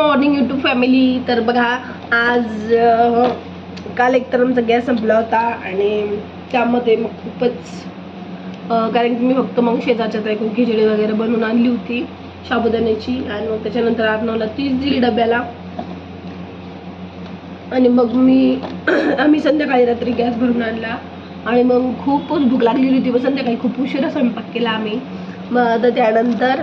Morning YouTube family तर बघा आज काल एकतर आमचा गॅस संपला होता आणि त्यामध्ये मग खूपच कारण की मी फक्त मग शेजारच्या ऐकून खिचडी वगैरे बनवून आणली होती साबुदाण्याची. आणि मग त्याच्यानंतर आर्नवला तीच दिली डब्याला. आणि मग मी आम्ही संध्याकाळी रात्री गॅस भरून आणला. आणि मग खूपच भूक लागलेली होती मग संध्याकाळी खूप उशिरा स्वयंपाक केला आम्ही. मग आता त्यानंतर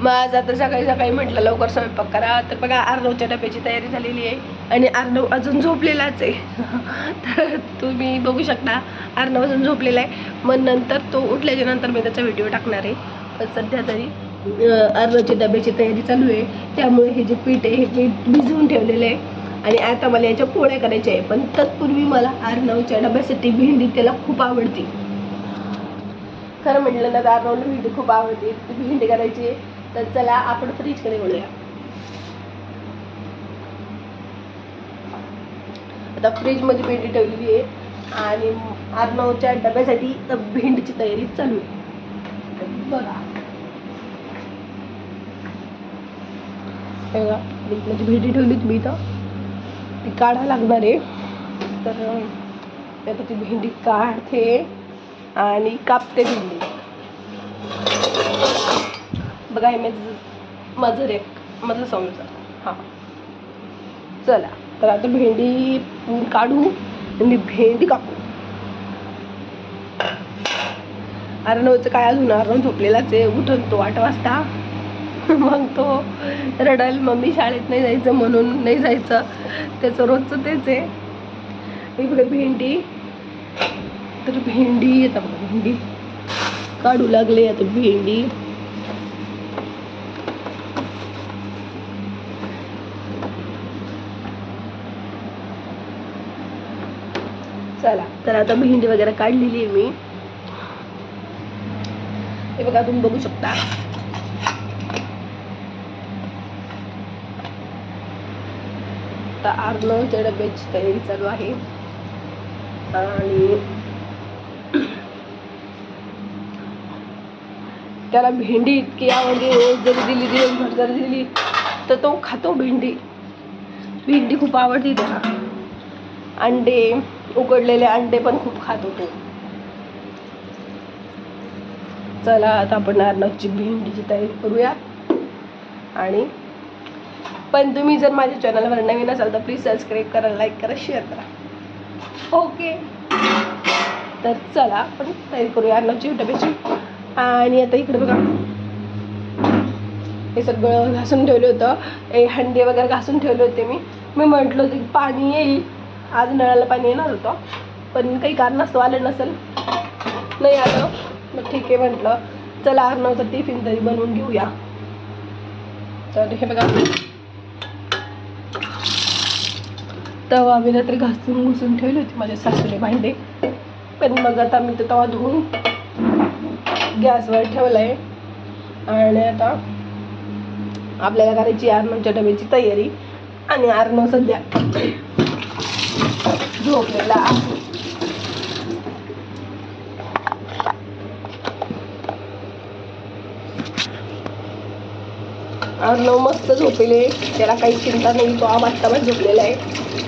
मग आज आता सकाळी सकाळी म्हटलं लवकर स्वयंपाक करा. तर बघा आर्नवच्या डब्याची तयारी झालेली आहे आणि आर्नव अजून झोपलेलाच आहे. तर तुम्ही बघू शकता आर्नव अजून झोपलेला आहे. मग नंतर तो उठल्याच्या नंतर मी त्याचा व्हिडिओ टाकणार आहे. पण सध्या तरी अं, आर्नवच्या डब्याची तयारी चालू आहे. त्यामुळे हे जे पीठ आहे हे पीठ भिजवून ठेवलेलं आहे. आणि आता मला याच्या पोळ्या करायच्या आहे. पण तत्पूर्वी मला आर्नवच्या डब्यासाठी भेंडी त्याला खूप आवडते. खरं म्हटलं ना तर आर्नवला भेंडी खूप आवडते. ती भेंडी करायची आहे. तर चला आपण फ्रीजकडे वळूया. आता फ्रीजमध्ये भेंडी ठेवलेली आहे आणि आर्नवच्या डब्यासाठी भेंडीची तयारी चालू आहे. बघा. हे बघा म्हणजे भेंडी ठेवली तुम्ही तर ती काढा लागणार आहे. तर आता ती भेंडी काढते आणि कापते भेंडी. बघा हे माझं माझं रे माझं समजा हां. चला तर आता भेंडी काढू आणि भेंडी कापू. अर्णवचं काय अजून? अरण झोपलेलाच आहे. उठून तो आठ वाजता. मग तो रडल मम्मी शाळेत नाही जायचं म्हणून नाही जायचं. त्याचं रोजचं तेच आहे. इकडे भेंडी. तर भेंडी येतात भेंडी. काढू लागले आता भेंडी. चला. तर आता भेंडी वगैरे काढलेली आहे मी. हे बघा तुम्ही बघू शकता. आता आर्नवच्या डब्याची तयारी चालू आहे. आणि त्याला भेंडी इतकी आवडते. रोज जरी दिली दिवसभर जरी दिली तर तो खातो भेंडी. भेंडी खूप आवडते त्याला. अंडे. उकडलेले अंडे पण खूप खात होते. चला आता आपण अर्नवची भेंडीची तयारी करूया. आणि पण तुम्ही जर माझ्या चॅनलवर नवीन असाल तर प्लीज सबस्क्राईब करा लाईक करा शेअर करा. ओके तर चला आपण तयारी करूया अन्नाची डब्याची आणि आता इकडे बघा. हे सगळं घासून ठेवलं होतं. हे हंडे वगैरे घासून ठेवले होते मी. मी म्हटलं होतं की पाणी येईल. आज नळाला पाणी येणार होतं. पण काही कारणास्तव आलं नसेल. नाही आलं. मग ठीक आहे म्हटलं. चला अर्णवचं टिफिन तरी बनवून घेऊया. तर हे बघा. तवा मी तर घासून घुसून ठेवली होती माझ्या सासूने भांडे. पण मग आता मी तो तवा धुवून गॅसवर ठेवला आहे आणि आता आपल्याला करायची आर्नवच्या डब्याची तयारी. आणि आर्नव सध्या झोपलेला आहे. अर्णव मस्त झोपेले. त्याला काही चिंता नाही तो आवाज झोपलेला आहे.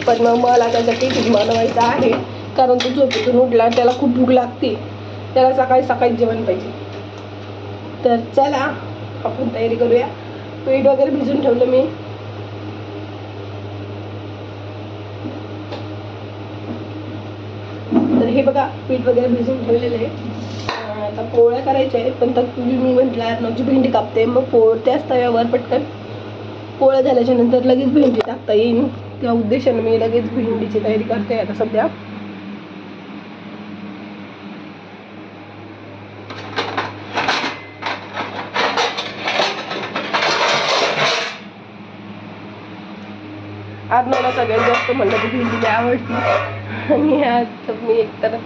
पण मग मला त्याचा टिफिन बनवायचा आहे. कारण तो झोपेतून उठला त्याला खूप भूक लागते. त्याला सकाळी सकाळी जेवण पाहिजे. तर चला आपण तयारी करूया. पीठ वगैरे भिजून ठेवलं मी. हे बघा पीठ वगैरे भिजून ठेवलेलं आहे. आता पोळ्या करायच्या आहेत पण तत्पूर्वी मी म्हटलं अर्नवची भेंडी कापते. मग पोळ त्याच तव्यावर पटकन पोळ्या झाल्याच्यानंतर लगेच भेंडी टाकता येईल त्या उद्देशाने मी लगेच भेंडीची तयारी करते आता सध्या. अर्नवला सगळ्यात जास्त म्हणलं की भेंडी आवडली आणि आज मी एकतर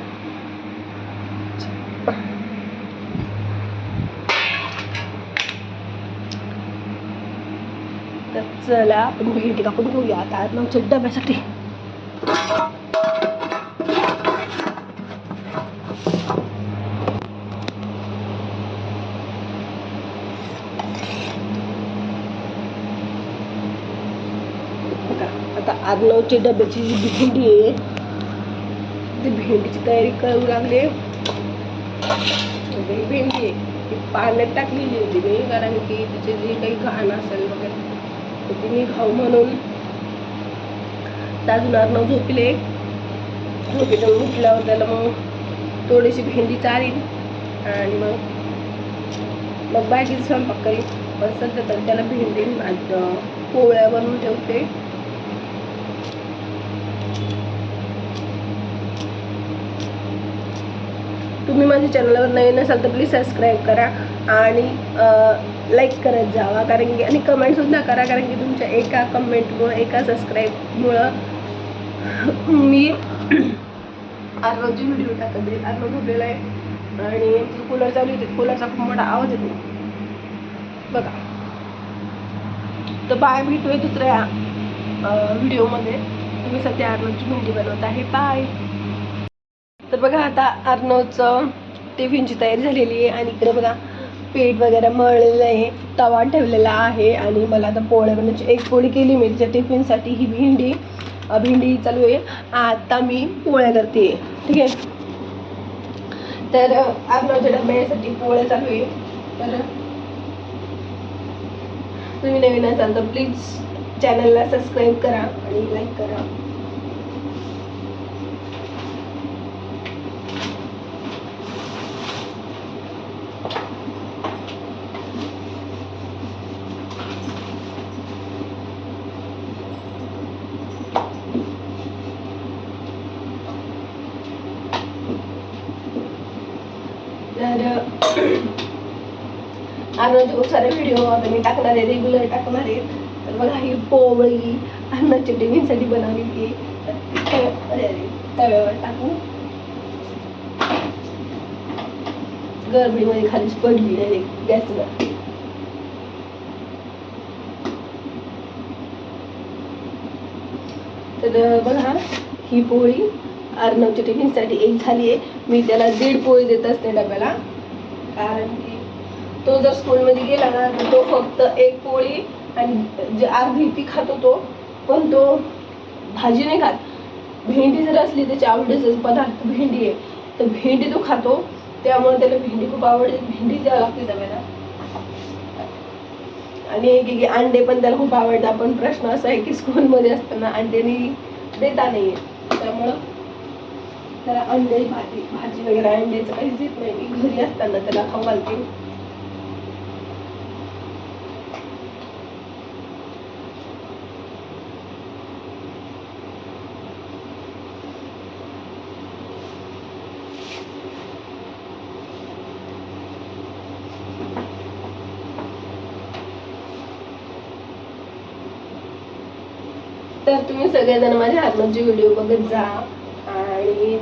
तर चला आपण भेंडी कापून घेऊया आता. अर्नवच्या डब्यासाठी आर्नवच्या डब्याची जी भेंडी आहे ती भेंडीची तयारी करू लागले. ही भेंडी आहे. ती पाण्यात टाकलेली होती मी कारण की तिचे जे काही घाण असेल वगैरे तर ती खाऊ म्हणून तर अजून झोपले. झोपेतून उठल्यावर त्याला मग थोडीशी भेंडी चारीन आणि मग मग बाकीचा स्वयंपाक करीन. पण सध्या तर त्याला भेंडी आणि पोळ्या बनवून ठेवते. तुम्ही माझ्या चॅनलवर नवीन असाल तर प्लीज सबस्क्राईब करा आणि लाईक करत जावा. कारण की आणि कमेंटसुद्धा करा कारण की तुमच्या एका कमेंटमुळं एका सबस्क्राईबमुळं मी आर्नवची व्हिडिओ टाकत जाईल आर्नव झोपलेला आहे. आणि कूलर चालू येते कूलरचा खूप मोठा आवाज येतो. बघा. तर बाय भेटूया दुसऱ्या व्हिडिओमध्ये तुम्ही सध्या आरोजची भेंडी बनवत आहे. बाय तर बघा आता अर्नवचं टिफिनची तयारी झालेली आहे आणि इकडे बघा पीठ वगैरे मळलेलं आहे तवा ठेवलेला आहे आणि मला आता पोळ्या बनवायची एक पोळी केली मी तिच्या टिफिनसाठी ही भेंडी. भेंडी चालू आहे. आता मी पोळ्या करते. ठीक आहे? तर अर्नवच्या डब्यासाठी पोळ्या चालू आहे. तर तुम्ही नवीन असाल तर प्लीज चॅनलला सबस्क्राईब करा आणि लाईक करा तर अन्नाचे खूप सारे व्हिडिओ आता मी टाकणार आहे रेग्युलर टाकणार आहे. तर बघा ही पोवळी अन्नाची टिफिनसाठी बनवलेली ती. तव्यावर टाकू. गरबडीमध्ये खालीच पडली डायरेक्ट गॅसवर. तर बघा ही पोळी अर्णवच्या टिफिनसाठी एक झाली आहे. मी त्याला दीड पोळी देत असते डब्याला. कारण की तो जर स्कूलमध्ये गेला ना तर तो फक्त एक पोळी आणि जे अर्धी ती खातो तो पण तो भाजी नाही खात. भेंडी जर असली त्याची आवडीचा पदार्थ भेंडी आहे तर भेंडी तो खातो. त्यामुळे त्याला भेंडी खूप आवडते. भेंडी द्यावं लागते डब्याला आणि एक एक अंडे पण त्याला खूप आवडतात. पण प्रश्न असा आहे की स्कूलमध्ये असताना अंड्यानी देता नाही त्यामुळं त्याला अंडे भाजी भाजी वगैरे अंड्याचं काहीच देत नाही. मी घरी असताना त्याला खाऊ घालते. तर तुम्ही सगळेजण माझ्या आत्माचे व्हिडिओ बघत जा आणि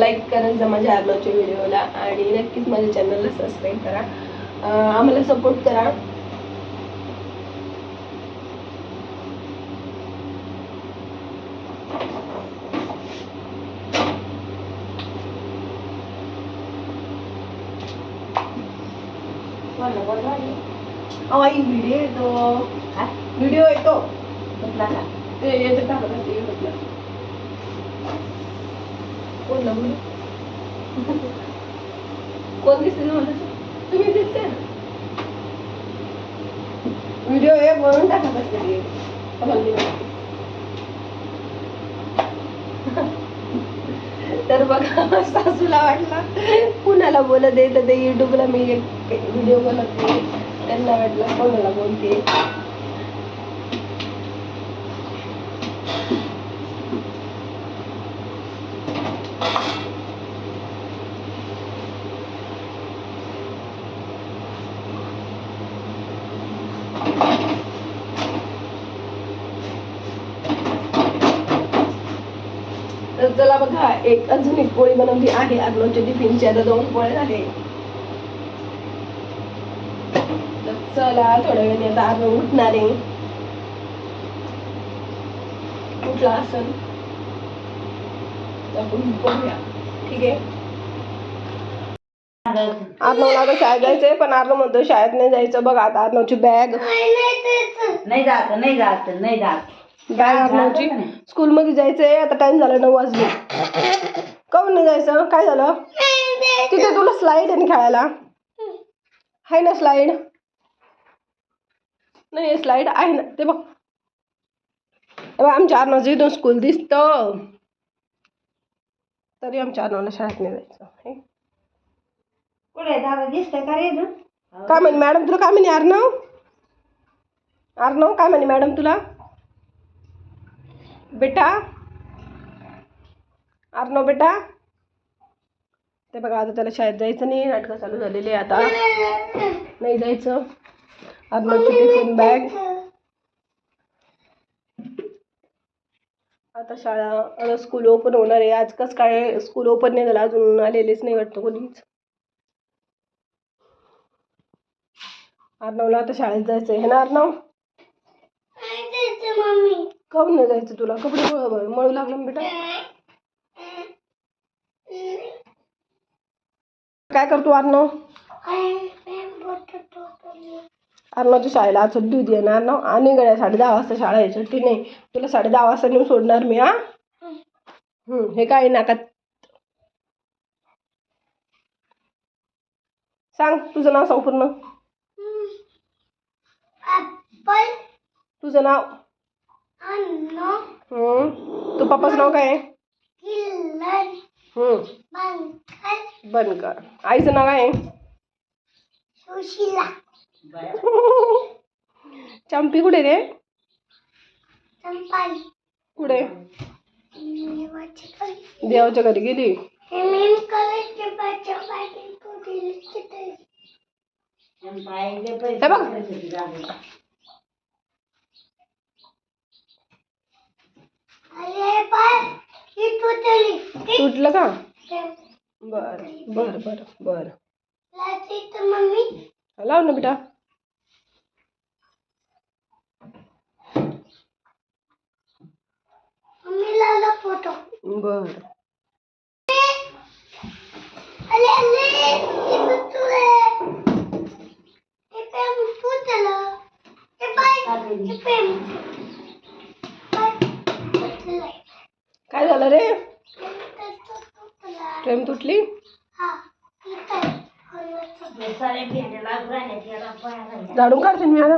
लाईक करत जा माझ्या आत्माच्या व्हिडिओला आणि नक्कीच माझ्या चॅनलला सबस्क्राईब करा. आम्हाला सपोर्ट करा. अहो, आई व्हिडिओ येतो. व्हिडिओ येतो. ते याचं टाकत असते युट्यूबला कोण ना कोण दिसते ना तुम्ही दिसते? व्हिडिओ हे म्हणून टाकत असते तर बघा सासूला वाटला कुणाला बोलत आहे तर ते युट्यूबला मी एक व्हिडिओ बनवते. त्यांना वाटलं कोणाला बोलते. तर चला बघा एक अजून एक पोळी बनवली आहे. अर्नवच्या टिफिनची आता दोन पोळे झाले. तर चला थोड्या वेळाने आता अर्नव उठणार आहे. उठला असेल तर आपण बघूया. ठीक आहे? अर्नवला आता शाळेत जायचंय पण अर्नव म्हणतो शाळेत नाही जायचं. बघ आता अर्नवची बॅग नाही जात नाही जात नाही जात. बॅग अर्णवची स्कूलमध्ये जायचंय आता टाइम झाला नऊ वाजले. काऊन नाही जायचं? काय झालं? तिथे तुला स्लाईड आहे ना खेळायला? आहे ना स्लाईड नाही स्लाईड आहे ना ते बघ. आमच्या अर्णवचं इथून स्कूल दिसतं. तरी आमच्या अर्णवला शाळेत नाही जायचं? काय म्हणे मॅडम तुला काय म्हणे अर्णव? अर्णव काय म्हणे मॅडम तुला? बेटा अर्णव बेटा. ते बघा आता त्याला शाळेत जायचं नाही नाटकं चालू झालेली आहे आता. नाही जायचं. अर्णवची टिफिन बॅग. आता शाळा आता स्कूल ओपन होणार आहे. आज कसं काय स्कूल ओपन नाही झालं अजून आलेलेच नाही वाटतं कोणीच. अर्णवला आता शाळेत जायचं आहे ना अर्णव? काहून नाही जायचं तुला? कपडे मळ मळू लागलं ना बेटा. काय करतो अर्णव अर्णवच्या शाळेला आज सुट्टी होती ना अर्णव आणि गड्या साडे दहा वाजता शाळा आहे सुट्टी नाही. तुला साडे दहा वाजता नेऊन सोडणार मी हा? हम्म, हे काय नाकात? सांग तुझं नाव सांग पूर्ण. तुझं नाव? हम्म. तू पप्पाचं नाव काय हम्म. बनकर आईचं नाव काय आहे? चंपी कुठे रे? कुठे? देवाच्या घरी. गेली? हे बघ. तुटलं. का? बर बर बर बर. लाव ना बेटा. फोटो. बर अरे अरे इथं तुले हे पेम फुटलं हे बाय हे पेम काय झालं रे ट्रेन तुटली झाडून काढते मी आता